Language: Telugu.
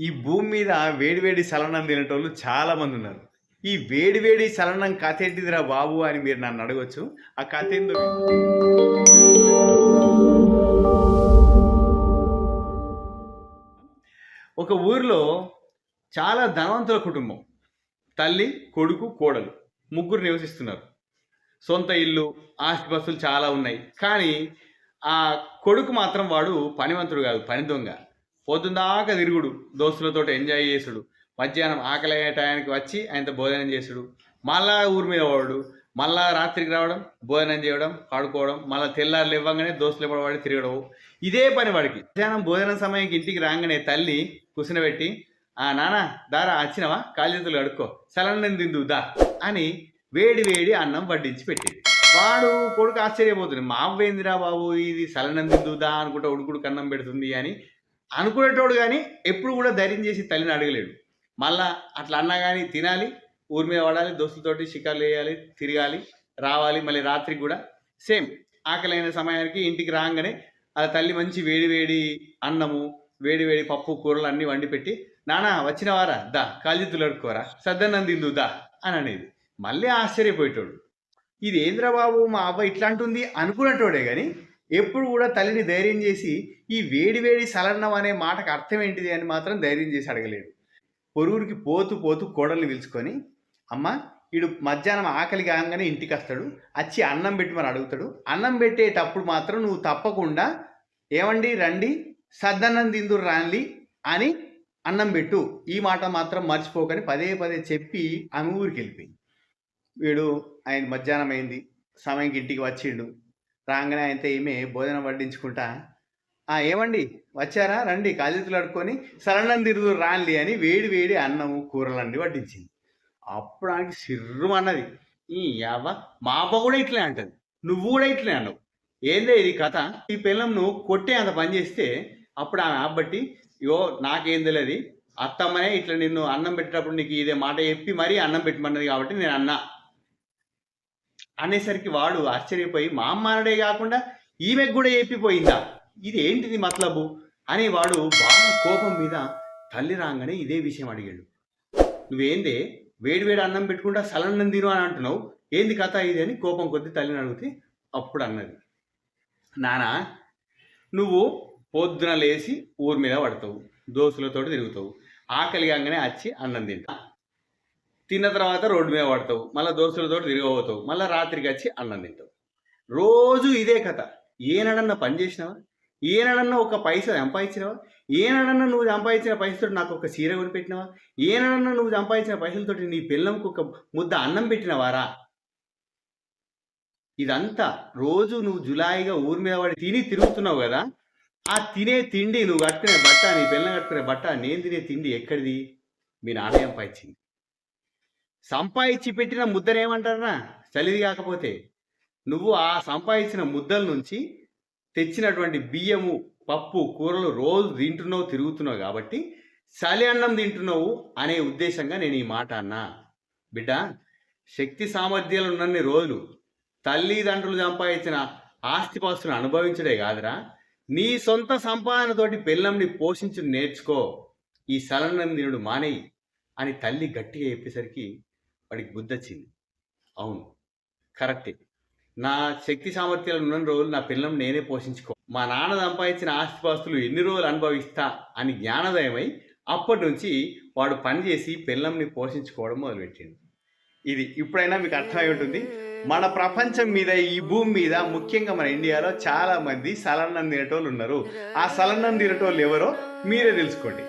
ఈ భూమి మీద వేడివేడి సలనం తినేటోళ్ళు చాలా మంది ఉన్నారు. ఈ వేడివేడి సలనం కథ ఏంటిదిరా బాబు అని మీరు నన్ను అడగొచ్చు. ఆ కథ ఏందో ఒక ఊరిలో చాలా ధనవంతుల కుటుంబం. తల్లి కొడుకు కోడలు ముగ్గురు నివసిస్తున్నారు. సొంత ఇల్లు ఆస్తిపస్తులు చాలా ఉన్నాయి. కానీ ఆ కొడుకు మాత్రం వాడు పనివంతుడు కాదు పని దొంగ. పొద్దుందాకా తిరుగుడు దోస్తులతో ఎంజాయ్ చేసుడు. మధ్యాహ్నం ఆకలి అయ్యే టయానికి వచ్చి ఆయనతో భోజనం చేసుడు. మళ్ళా ఊరి మీద వాడు మళ్ళా రాత్రికి రావడం భోజనం చేయడం పడుకోవడం మళ్ళీ తెల్లారులు ఇవ్వగానే దోస్తులు ఇవ్వడం వాడి తిరగడం ఇదే పని వాడికి. మధ్యాహ్నం భోజనం సమయానికి ఇంటికి రాగానే తల్లి కూర్చునబెట్టి ఆ నాన్న దారా వచ్చినవా? కాలు అడుక్కో కడుక్కో. సలన్నం తిందు దా అని వేడి వేడి అన్నం వడ్డించి పెట్టేది. వాడు కొడుకు ఆశ్చర్యపోతుంది. మా అవ్వేందిరా బాబు ఇది? సలన్నం తిందుదా అనుకుంటా ఉడుకుడు కన్నం పెడుతుంది అని అనుకునేటోడు కానీ ఎప్పుడు కూడా ధైర్యం చేసి తల్లిని అడగలేడు. మళ్ళా అట్లా అన్నా కానీ తినాలి ఊరి మీద పడాలి దోస్తులతోటి షికార్లు వేయాలి తిరగాలి రావాలి మళ్ళీ రాత్రికి కూడా సేమ్. ఆకలైన సమయానికి ఇంటికి రాగానే ఆ తల్లి మంచి వేడి వేడి అన్నము వేడి వేడి పప్పు కూరలు అన్నీ వండి పెట్టి నానా వచ్చినవారా దా కాళ్ళిత్తులు అడుక్కోరా సద్దన్నం తిందు దా అని అనేది. మళ్ళీ ఆశ్చర్యపోయేటోడు. ఇది ఏంద్రా బాబు మా అబ్బాయి ఇట్లా అంటుంది అనుకునేటోడే కానీ ఎప్పుడు కూడా తల్లిని ధైర్యం చేసి ఈ వేడి వేడి సలన్నం అనే మాటకు అర్థం ఏంటిది అని మాత్రం ధైర్యం చేసి అడగలేడు. పొరుగురికి పోతూ పోతూ కోడల్ని పిలుచుకొని అమ్మ వీడు మధ్యాహ్నం ఆకలి కాగానే ఇంటికి వస్తాడు. వచ్చి అన్నం పెట్టి మరి అడుగుతాడు. అన్నం పెట్టేటప్పుడు మాత్రం నువ్వు తప్పకుండా ఏమండి రండి సద్దన్నం తిందురు రాండి అని అన్నం పెట్టు. ఈ మాట మాత్రం మర్చిపోకని పదే పదే చెప్పి ఆమె ఊరికి వెళ్ళిపోయింది వీడు ఆయన మధ్యాహ్నం అయింది. సమయంకి ఇంటికి వచ్చిండు. రాగానే అయితే ఈమె భోజనం వడ్డించుకుంటా? "ఆ, ఏమండి? వచ్చారా? రండి. కాజెతులు అడుక్కొని సరళం తిరుగు రాన్లి అని వేడి వేడి అన్నము కూరలండి వడ్డించింది. అప్పుడు ఆమెకి సిర్రు అన్నది. ఈ యావ మా అవ్వ కూడా ఇట్లే అంటది. నువ్వు కూడా ఇట్లే అన్నావు. ఏందే ఇది కథ? ఈ పిల్లంను కొట్టే అంత పని చేస్తే అప్పుడు ఆమె అబ్బట్టి ఇగో నాకేం తెలియదు అత్తమ్మనే ఇట్లా నిన్ను అన్నం పెట్టేటప్పుడు నీకు ఇదే మాట చెప్పి మరీ అన్నం పెట్టమన్నది కాబట్టి నేను అన్నా. అనేసరికి వాడు ఆశ్చర్యపోయి మా అమ్మ అనడే కాకుండా ఈమెకు కూడా చెప్పిపోయిందా ఇది ఏంటిది మతలబు? అని వాడు బాగా కోపం మీద తల్లి రాగానే ఇదే విషయం అడిగాడు. నువ్వేందే? వేడి వేడి అన్నం పెట్టుకుంటా సలన్నం తిను అని అంటున్నావు? ఏంది కథ ఇది? అని కోపం కొద్ది తల్లిని అడిగితే అప్పుడు అన్నది. నానా నువ్వు పొద్దున లేచి ఊరి మీద పడతావు దోసులతో తిరుగుతావు. ఆకలి కాగానే వచ్చి అన్నం తింటా. తిన్న తర్వాత రోడ్డు మీద పడతావు మళ్ళీ దోస్తులతో తిరగబోతావు మళ్ళీ రాత్రికి వచ్చి అన్నం తింటావు. రోజు ఇదే కథ. ఏనాడన్నా పని చేసినావా? ఏనాడన్నా ఒక పైస సంపాదించినావా? ఏనాడన్నా నువ్వు సంపాదించిన పైసలతో నాకు ఒక చీర కొనిపెట్టినావా? ఏనాడన్నా నువ్వు సంపాదించిన పైసలతోటి నీ పిల్లంకు ఒక ముద్ద అన్నం పెట్టినవారా? ఇదంతా రోజు నువ్వు జులాయిగా ఊరి మీద పడి తిని తిరుగుతున్నావు కదా? ఆ తినే తిండి నువ్వు కట్టుకునే బట్ట నీ పిల్లలు కట్టుకునే బట్ట నేను తినే తిండి ఎక్కడిది? మీ నాన్న సంపాదించింది. సంపాదించి పెట్టిన ముద్దనేమంటారా చలిది కాకపోతే. నువ్వు ఆ సంపాదించిన ముద్దల నుంచి తెచ్చినటువంటి బియ్యము పప్పు కూరలు రోజు తింటున్నావు తిరుగుతున్నావు కాబట్టి చలి అన్నం తింటున్నావు అనే ఉద్దేశంగా నేను ఈ మాట అన్నా. బిడ్డ శక్తి సామర్థ్యాలు ఉన్నన్ని రోజులు తల్లిదండ్రులు సంపాదించిన ఆస్తిపాస్తులను అనుభవించడే కాదురా. నీ సొంత సంపాదనతోటి పిల్లంని పోషించి నేర్చుకో. ఈ సలన్నం తినుడు మానేయి అని తల్లి గట్టిగా చెప్పేసరికి వాడికి బుద్ధి వచ్చింది. అవును. కరెక్టే. నా శక్తి సామర్థ్యాలు ఉన్న రోజులు నా పిల్లలు నేనే పోషించుకో మా నాన్న సంపాదించిన ఆస్తిపాస్తులు ఎన్ని రోజులు అనుభవిస్తా అని జ్ఞానోదయమై అప్పటి నుంచి వాడు పనిచేసి పిల్లంని పోషించుకోవడం మొదలుపెట్టింది ఇది ఇప్పుడైనా మీకు అర్థమై ఉంటుంది. మన ప్రపంచం మీద ఈ భూమి మీద ముఖ్యంగా మన ఇండియాలో చాలా మంది సలన్నం తినేటోళ్ళు ఉన్నారు. ఆ సలన్నం తినేటోళ్ళు ఎవరో మీరే తెలుసుకోండి.